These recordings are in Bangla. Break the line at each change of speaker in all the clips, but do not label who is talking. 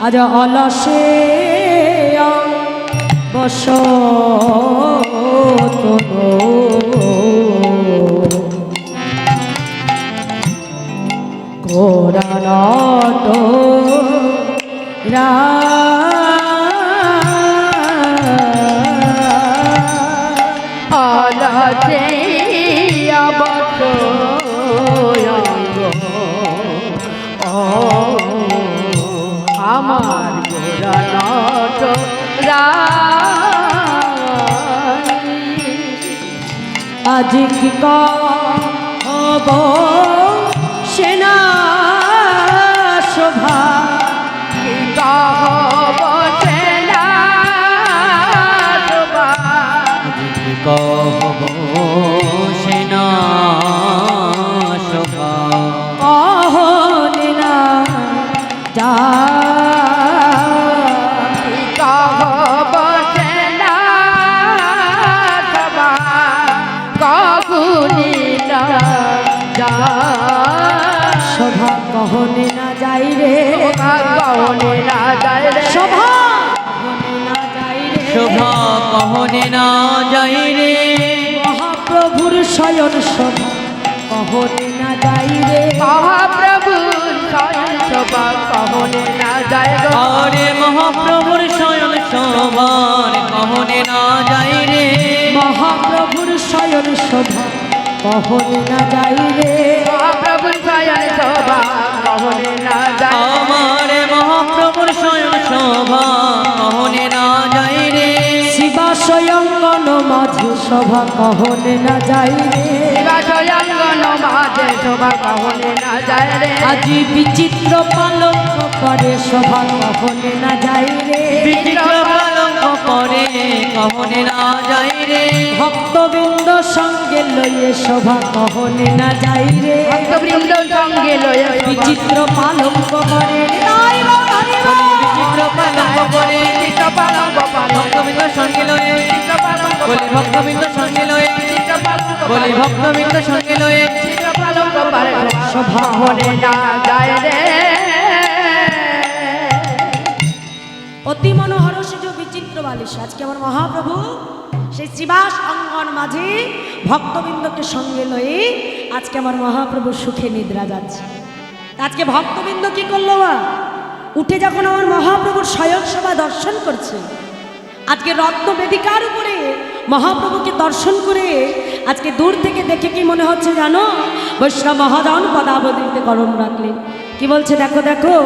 আজ অলসে বস কোরআনত রা আজ কি কব? সেনা শোভা
কব সেনা
কহনে না যাই রে। গনে না যাই রে। শোভা! কহনে না যাই রে।
শোভা কহনে না যাই রে।
মহাপ্রভুর শয়ন শোভা কহনে না যাই রে।
মহাপ্রভু সভা কহনে না যায় গো
আরে মহাপ্রভুর শয়ন শোভার কহনে না যাই রে।
মহাপ্রভুর শয়ন শোভা কহনে না যাই রে।
মহাপ্রভু শয়ন শোভা। কহনে না যায়
আমার মহাপ্রভুর শয়ন শোভা। কহনে না যাই রে।
শিবা স্বয়ঙ্গন মাঝে শোভা কহনে না যাই রে।
শিবাশয়াঙ্গন মাঝে শোভা কহনে না যায়
আজি বিচিত্র পালক করে শোভা কহনে না যাই
কহনে না যাই রে।
ভক্তবৃন্দ সঙ্গে লইয়ে শোভা কহনে না যাই রে।
ভক্তবৃন্দ সঙ্গে লয়ে
বিচিত্র করে।
পালঙ্ক
পালঙ্ক
ভক্তবৃন্দ সঙ্গে লয়ে।
চিত্র
ভক্তবৃন্দ সঙ্গে লয়ে।
চিত্র
ভক্তবৃন্দ সঙ্গে লয়ে।
চিত্র পালঙ্ক পারে
শোভা
কহনে না যায় রে।
অতি মনোহর বিচিত্র বালিশ আজকে আমার মহাপ্রভু সেই শ্রীবাস অঙ্গন মাঝে ভক্তবৃন্দকে সঙ্গে লয়ে আজকে আমার মহাপ্রভু সুখে নিদ্রা যাচ্ছে। আজকে ভক্তবৃন্দ কি করল বা উঠে যখন আমার মহাপ্রভুর স্বয়ং সভা দর্শন করছে, আজকে রত্ন বেদিকার উপরে মহাপ্রভুকে দর্শন করে আজকে দূর থেকে দেখে কি মনে হচ্ছে জানো? বৈষ্ণব মহাজন পদাবলিতে গরম রাখলেন। কি বলছে? দেখো দেখো,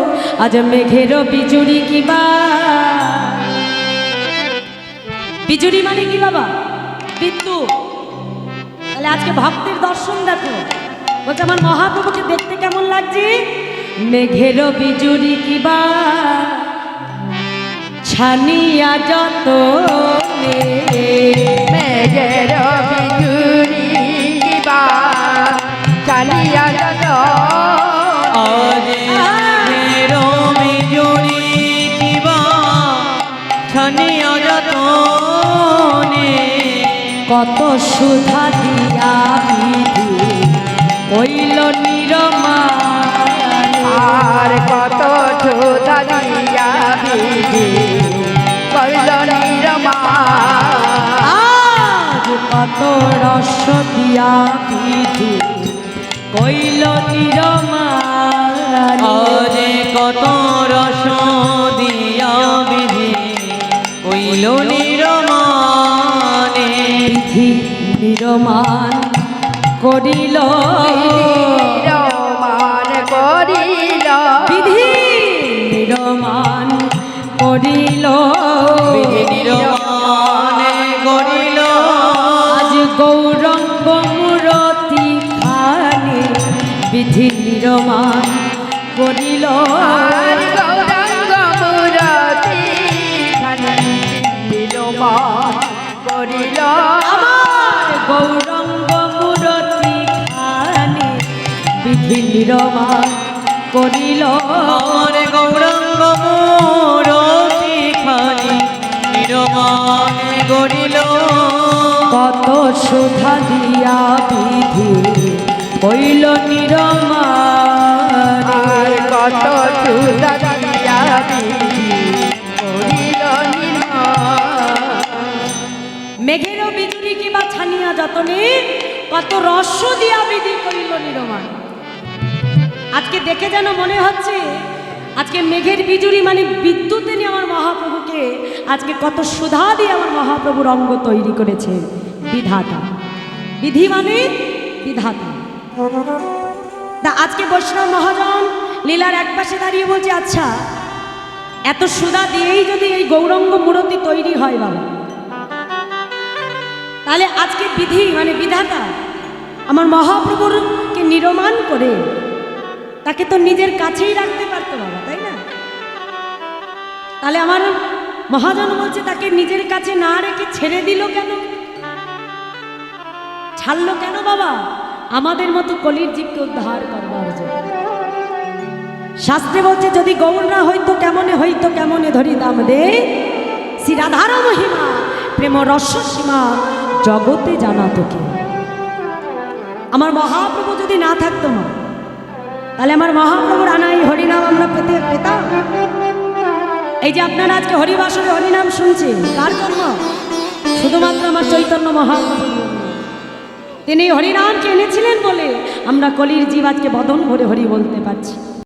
আজ মেঘেরও বিজুরি কিবা বিজুরি মানে কি বাবা? বিদ্যুৎ তাহলে আজকে ভক্তের দর্শন দেখো। বলছে, আমার মহাপ্রভুকে দেখতে কেমন লাগছে? মেঘেরও বিজুরি কিবা ছানিয়া যত
মেঘের বিজুরি কিবা চালিয়া
সুধা দিয়া বিধি কইল নিরমান
আর কত ছোটা দিয়া বিধি কইল নিরমা
আজ কত রস দিয়া বিধি কইল নিরমান
আজ কত রস বিধি নিরমান
করিল।
নিরমান করিল।
বিধি নিরমান করিল।
বিধি নিরমানে করিল।
আজ গৌরঙ্গ মূরতি খানি বিধি নিরমান করিল।
গৌরঙ্গ মূরতি খানি
বিধি নিরমান করিল।
গৌরাঙ্গ মূরতি খানি নিরমানে গরিল
কত সুধা দিয়া বিধি কইল নিরমান
কত সুদা
জনে কত রস্য দিয়া বিধি করিল নিরমান আজকে দেখে যেন মনে হচ্ছে, আজকে মেঘের বিজুরি মানে বিদ্যুৎ এনে আমার মহাপ্রভুকে আজকে কত সুধা দিয়ে আমার মহাপ্রভুর অঙ্গ তৈরি করেছে। বিধাতা। বিধি মানে বিধাতা। তা আজকে বৈষ্ণব মহাজন লীলার এক পাশে দাঁড়িয়ে বলছে আচ্ছা এত সুধা দিয়েই যদি এই গৌরঙ্গ মূরতি তৈরি হয় বাবা। তাহলে আজকে বিধি মানে বিধাতা আমার মহাপ্রভুরকে নিরমান করে তাকে তো নিজের কাছেই রাখতে পারতো বাবা, তাই না? তাহলে আমার মহাজন বলছে, তাকে নিজের কাছে না রেখে ছেড়ে দিল কেন? ছাড়লো কেন বাবা? আমাদের মতো কলির জীবকে উদ্ধার করবার জন্য। শাস্ত্রে বলছে, যদি গৌর হইতো কেমনে হইতো কেমনে ধরি দাম দে? শ্রী মহিমা প্রেম রস সীমা জগতে জানা তোকে। আমার মহাপ্রভু যদি না থাকতো মা তাহলে আমার মহাপ্রভুর আনাই হরিনাম আমরা পেতে পেতাম। এই যে আপনারা আজকে হরিবাসরে হরিনাম শুনছেন, কার জন্য শুধুমাত্র আমার চৈতন্য মহাপ্রভু তিনি হরিনামকে এনেছিলেন বলে আমরা কলির জীব আজকে বদন ভরে হরি বলতে পারছি।